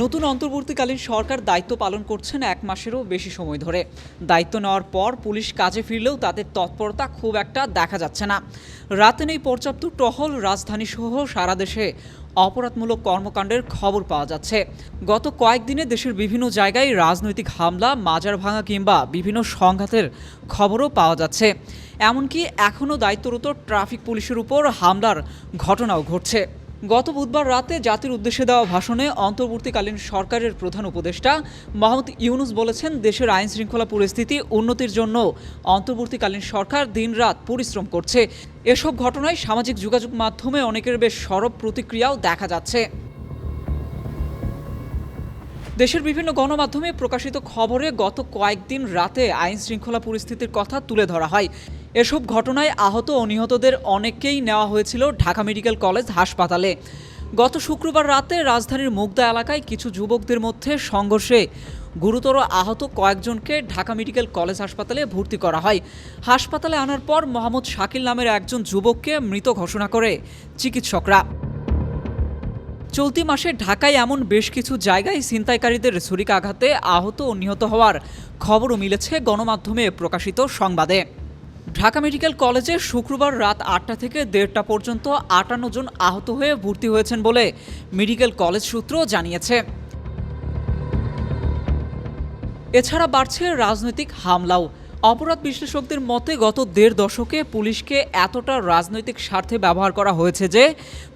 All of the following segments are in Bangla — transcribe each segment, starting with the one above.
নতুন অন্তর্বর্তীকালীন সরকার দায়িত্ব পালন করছেন এক মাসেরও বেশি সময় ধরে। দায়িত্ব নেওয়ার পর পুলিশ কাজে ফিরলেও তাদের তৎপরতা খুব একটা দেখা যাচ্ছে না। রাতে নেই পর্যাপ্ত টহল রাজধানী সহ সারা দেশে অপরাধমূলক কর্মকাণ্ডের খবর পাওয়া যাচ্ছে। গত কয়েকদিনে দেশের বিভিন্ন জায়গায় রাজনৈতিক হামলা, মাজার ভাঙা কিংবা বিভিন্ন সংঘাতের খবরও পাওয়া যাচ্ছে। এমনকি এখনও দায়িত্বরত ট্রাফিক পুলিশের উপর হামলার ঘটনাও ঘটছে। গত বুধবার রাতে জাতির উদ্দেশ্যে দেওয়া ভাষণে অন্তর্বর্তীকালীন সরকারের প্রধান উপদেষ্টা মোহাম্মদ ইউনুস বলেছেন, দেশের আইন শৃঙ্খলা পরিস্থিতি উন্নতির জন্য অন্তর্বর্তীকালীন সরকার দিনরাত পরিশ্রম করছে। এসব ঘটনায় সামাজিক যোগাযোগ মাধ্যমে অনেকের বেশ সরব প্রতিক্রিয়াও দেখা যাচ্ছে। দেশের বিভিন্ন গণমাধ্যমে প্রকাশিত খবরে গত কয়েকদিন রাতে আইন শৃঙ্খলা পরিস্থিতির কথা তুলে ধরা হয়। এসব ঘটনায় আহত ও নিহতদের অনেককেই নেওয়া হয়েছিল ঢাকা মেডিকেল কলেজ হাসপাতালে। গত শুক্রবার রাতে রাজধানীর মুগদা এলাকায় কিছু যুবকদের মধ্যে সংঘর্ষে গুরুতর আহত কয়েকজনকে ঢাকা মেডিকেল কলেজ হাসপাতালে ভর্তি করা হয়। হাসপাতালে আনার পর মোহাম্মদ শাকিল নামের একজন যুবককে মৃত ঘোষণা করে চিকিৎসকরা। চলতি মাসে ঢাকায় এমন বেশ কিছু জায়গায় ছিনতাইকারীদের ছুরিক আঘাতে আহত ও নিহত হওয়ার খবরও মিলেছে গণমাধ্যমে প্রকাশিত সংবাদে। ঢাকা মেডিকেল কলেজে শুক্রবার রাত আটটা থেকে দেড়টা পর্যন্ত আটান্ন জন আহত হয়ে ভর্তি হয়েছেন বলে মেডিকেল কলেজ সূত্র জানিয়েছে। এছাড়া বাড়ছে রাজনৈতিক হামলাও। অপরাধ বিশ্লেষকদের মতে, গত দেড় দশকে পুলিশকে এতটা রাজনৈতিক স্বার্থে ব্যবহার করা হয়েছে যে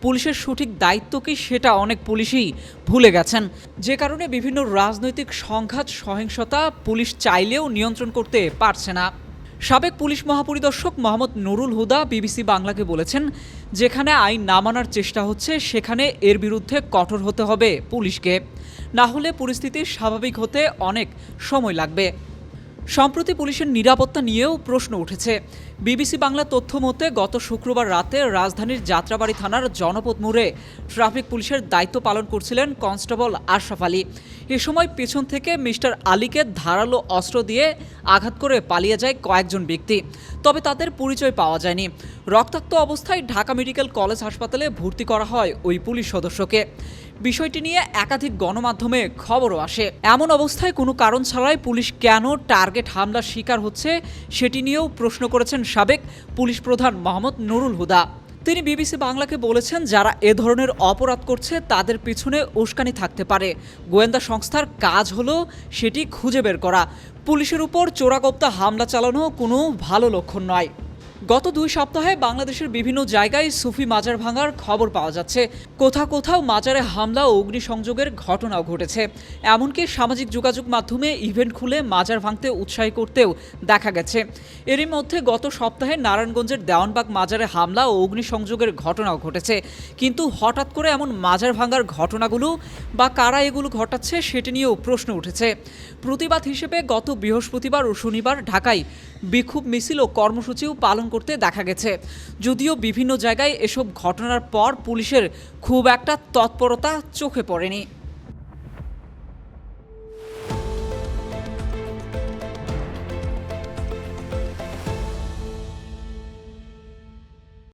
পুলিশের সঠিক দায়িত্ব কি সেটা অনেক পুলিশই ভুলে গেছেন। যে কারণে বিভিন্ন রাজনৈতিক সংঘাত, সহিংসতা পুলিশ চাইলেও নিয়ন্ত্রণ করতে পারছে না। সাবেক পুলিশ মহাপরিদর্শক মোহাম্মদ নুরুল হুদা বিবিসি বাংলাকে বলেছেন, যেখানে আইন না মানার চেষ্টা হচ্ছে, সেখানে এর বিরুদ্ধে কঠোর হতে হবে পুলিশকে। না হলে পরিস্থিতি স্বাভাবিক হতে অনেক সময় লাগবে। সম্প্রতি পুলিশের নিরাপত্তা নিয়েও প্রশ্ন উঠেছে। বিবিসি বাংলা তথ্য মতে, গত শুক্রবার রাতে রাজধানীর যাত্রাবাড়ি থানার জনপদ মোড়ে ট্রাফিক পুলিশের দায়িত্ব পালন করছিলেন কনস্টেবল আশরাফ আলী। এ সময় পেছন থেকে মিস্টার আলীকে ধারালো অস্ত্র দিয়ে আঘাত করে পালিয়ে যায় কয়েকজন ব্যক্তি, তবে তাদের পরিচয় পাওয়া যায়নি। রক্তাক্ত অবস্থায় ঢাকা মেডিকেল কলেজ হাসপাতালে ভর্তি করা হয় ওই পুলিশ সদস্যকে। বিষয়টি নিয়ে একাধিক গণমাধ্যমে খবরও আসে। এমন অবস্থায় কোনো কারণ ছাড়াই পুলিশ কেন টার্গেট হামলার শিকার হচ্ছে সেটি নিয়েও প্রশ্ন করেছেন সাবেক পুলিশ প্রধান মোহাম্মদ নুরুল হুদা। তিনি বিবিসি বাংলাকে বলেছেন, যারা এ ধরনের অপরাধ করছে তাদের পিছনে উস্কানি থাকতে পারে। গোয়েন্দা সংস্থার কাজ হলো সেটি খুঁজে বের করা। পুলিশের উপর চোরাগোপ্তা হামলা চালানো কোনো ভালো লক্ষণ নয়। গত দুই সপ্তাহে বাংলাদেশের বিভিন্ন জায়গায় সুফি মাজার ভাঙার খবর পাওয়া যাচ্ছে। কোথাও কোথাও মাজারে হামলা ও অগ্নিসংযোগের ঘটনাও ঘটেছে। এমনকি সামাজিক যোগাযোগ মাধ্যমে ইভেন্ট খুলে মাজার ভাঙতে উৎসাহী করতেও দেখা গেছে। এরই মধ্যে গত সপ্তাহে নারায়ণগঞ্জের দেওয়ানবাগ মাজারে হামলা ও অগ্নিসংযোগের ঘটনাও ঘটেছে। কিন্তু হঠাৎ করে এমন মাজার ভাঙার ঘটনাগুলো বা কারা এগুলো ঘটাচ্ছে সেটি নিয়েও প্রশ্ন উঠেছে। প্রতিবাদ হিসেবে গত বৃহস্পতিবার ও শনিবার ঢাকায় বিক্ষোভ মিছিল ও কর্মসূচিও পালন করতে দেখা গেছে। যদিও বিভিন্ন জায়গায় এসব ঘটনার পর পুলিশের খুব একটা তৎপরতা চোখে পড়েনি।